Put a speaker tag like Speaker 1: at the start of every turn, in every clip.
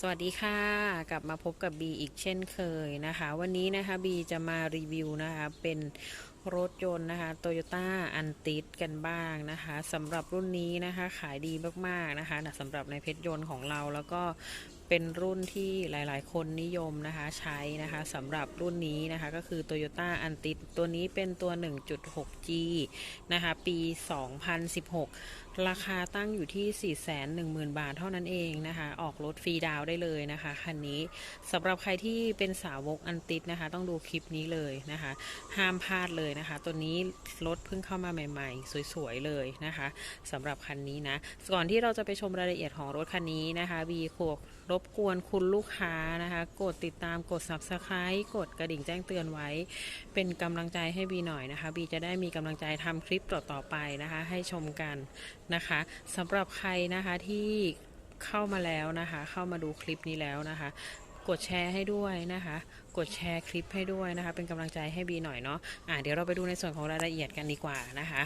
Speaker 1: สวัสดีค่ะ กลับมาพบกับบีอีกเช่นเคยนะคะ วันนี้นะคะบีจะมารีวิวนะคะ เป็น รถยนต์นะคะ Toyota a n t i กันบ้างนะคะสำหรับรุ่นนี้นะคะขายดีมากๆนะคะสำหรับในเพชรยนต์ของเราแล้วก็เป็นรุ่นที่หลายๆ คนนิยมนะคะใช้นะคะสำหรับรุ่นนี้นะคะก็คือ Toyota a n t i ตัวนี้เป็นตัว 1.6G นะคะปี 2016 ราคาตั้งอยู่ที่ 410,000 บาทเท่านั้นเองนะคะออกรถฟรีดาวได้เลยนะคะคันนี้สำหรับใครที่เป็นสาวกอันติดนะคะต้องดูคลิปนี้เลยนะคะห้ามพลาดเลยนะคะ ตัวนี้รถเพิ่งเข้ามาใหม่ๆ สวยๆเลยนะคะสำหรับคันนี้นะก่อนที่เราจะไปชมรายละเอียดของรถคันนี้นะคะบีขวกรบกวนคุณลูกค้านะคะ กดติดตามกด subscribe กดกระดิ่งแจ้งเตือนไว้ เป็นกำลังใจให้บีหน่อยนะคะบีจะได้มีกำลังใจทำคลิปต่อๆไปนะคะ ให้ชมกันนะคะสำหรับใครนะคะที่เข้ามาแล้วนะคะ เข้ามาดูคลิปนี้แล้วนะคะ กดแชร์ให้ด้วยนะคะ กดแชร์คลิปให้ด้วยนะคะ เป็นกำลังใจให้บีหน่อยเนาะอ่าเดี๋ยวเราไปดูในส่วนของรายละเอียดกันดีกว่านะคะ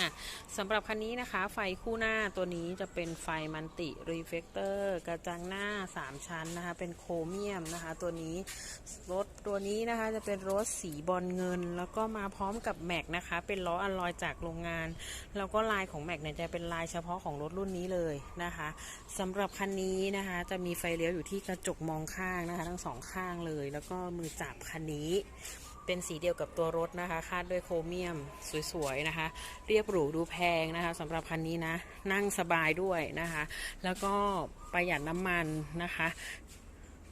Speaker 1: อะสำหรับคันนี้นะคะ ไฟคู่หน้าตัวนี้จะเป็นไฟมันติรีเฟกเตอร์กระจังหน้า 3 ชั้นนะคะ เป็นโครเมียมนะคะ ตัวนี้รถตัวนี้นะคะจะเป็นรถสีบอลเงิน แล้วก็มาพร้อมกับแม็กนะคะ เป็นล้ออัลลอยจากโรงงาน แล้วก็ลายของแม็กเนี่ยจะเป็นลายเฉพาะของรถรุ่นนี้เลยนะคะสำหรับคันนี้นะคะ จะมีไฟเลี้ยวอยู่ที่กระจกมองข้างนะคะ ทั้งสองข้างเลย แล้วก็มือจับคันนี้ เป็นสีเดียวกับตัวรถนะคะ คาดด้วยโครเมียมสวยๆนะคะ เรียบหรูดูแพงนะคะสำหรับคันนี้นะ นั่งสบายด้วยนะคะ แล้วก็ประหยัดน้ำมันนะคะ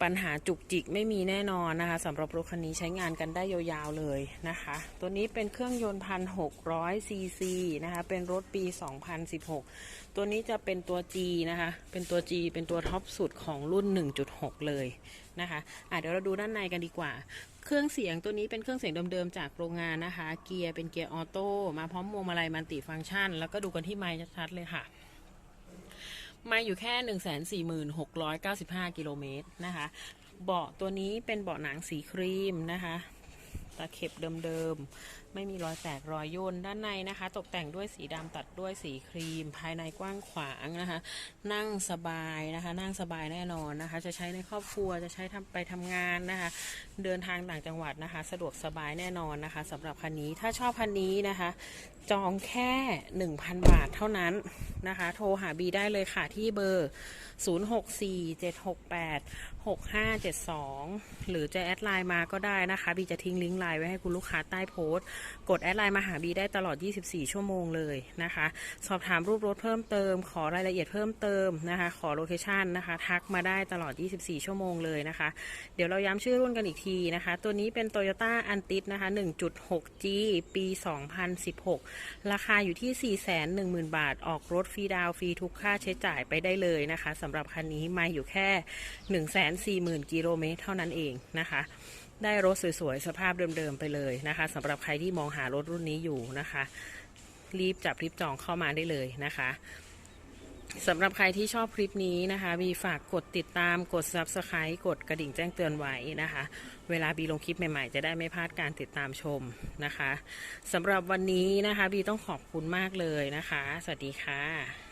Speaker 1: ปัญหาจุกจิกไม่มีแน่นอนนะคะสำหรับรถคันนี้ใช้งานกันได้ยาวๆเลยนะคะ ตัวนี้เป็นเครื่องยนต์พันหกร้อยซีซีนะคะเป็นรถปี 2016 ตัวนี้จะเป็นตัว G นะคะเป็นตัว G เป็นตัวท็อปสุดของรุ่น 1.6 เลยนะคะอะเดี๋ยวเราดูด้านในกันดีกว่า เครื่องเสียงตัวนี้เป็นเครื่องเสียงเดิมๆจากโรงงานนะคะ เกียร์เป็นเกียร์ออโต้มาพร้อมพวงมาลัยมัลติฟังก์ชัน แล้วก็ดูกันที่ไมค์ชัดๆเลยค่ะ มาอยู่แค่14695กิโลเมตรนะคะ เบาะตัวนี้เป็นเบาะหนังสีครีมนะคะ ตะเข็บเดิมๆ ไม่มีรอยแตกรอยย่นด้านในนะคะ ตกแต่งด้วยสีดำตัดด้วยสีครีม ภายในกว้างขวางนะคะ นั่งสบายนะคะ นั่งสบายแน่นอนนะคะ จะใช้ในครอบครัวจะใช้ทำไปทำงานนะคะ เดินทางต่างจังหวัดนะคะ สะดวกสบายแน่นอนนะคะสำหรับคันนี้ถ้าชอบคันนี้นะคะ จองแค่ 1,000 บาทเท่านั้นนะคะ โทรหาบีได้เลยค่ะที่เบอร์ 0647686572 หรือจะแอดไลน์มาก็ได้นะคะบีจะทิ้งลิงก์ไลน์ไว้ให้คุณลูกค้าใต้โพสต์ กดแอดไลน์มาหาบีได้ตลอด 24 ชั่วโมงเลยนะคะ สอบถามรูปรถเพิ่มเติม ขอรายละเอียดเพิ่มเติมนะคะ ขอโลเคชันนะคะ ทักมาได้ตลอด 24 ชั่วโมงเลยนะคะ เดี๋ยวเราย้ำชื่อรุ่นกันอีกทีนะคะ ตัวนี้เป็น Toyota a n t i นะคะ 1.6G ปี 2016 ราคาอยู่ที่ 410,000 บาท ออกรถฟรีดาวฟรีทุกค่าใช้จ่ายไปได้เลยนะคะสำหรับคันนี้มาอยู่แค่ 140,000 กิโลเมตรเท่านั้นเองนะคะ ได้รถสวยๆ สภาพเดิมๆไปเลยนะคะสำหรับใครที่มองหารถรุ่นนี้อยู่นะคะ รีบจับรีบจองเข้ามาได้เลยนะคะสำหรับใครที่ชอบคลิปนี้นะคะ บีฝากกดติดตามกด subscribe กดกระดิ่งแจ้งเตือนไว้นะคะ เวลาบีลงคลิปใหม่ๆ จะได้ไม่พลาดการติดตามชมนะคะสำหรับวันนี้นะคะ บีต้องขอบคุณมากเลยนะคะ สวัสดีค่ะ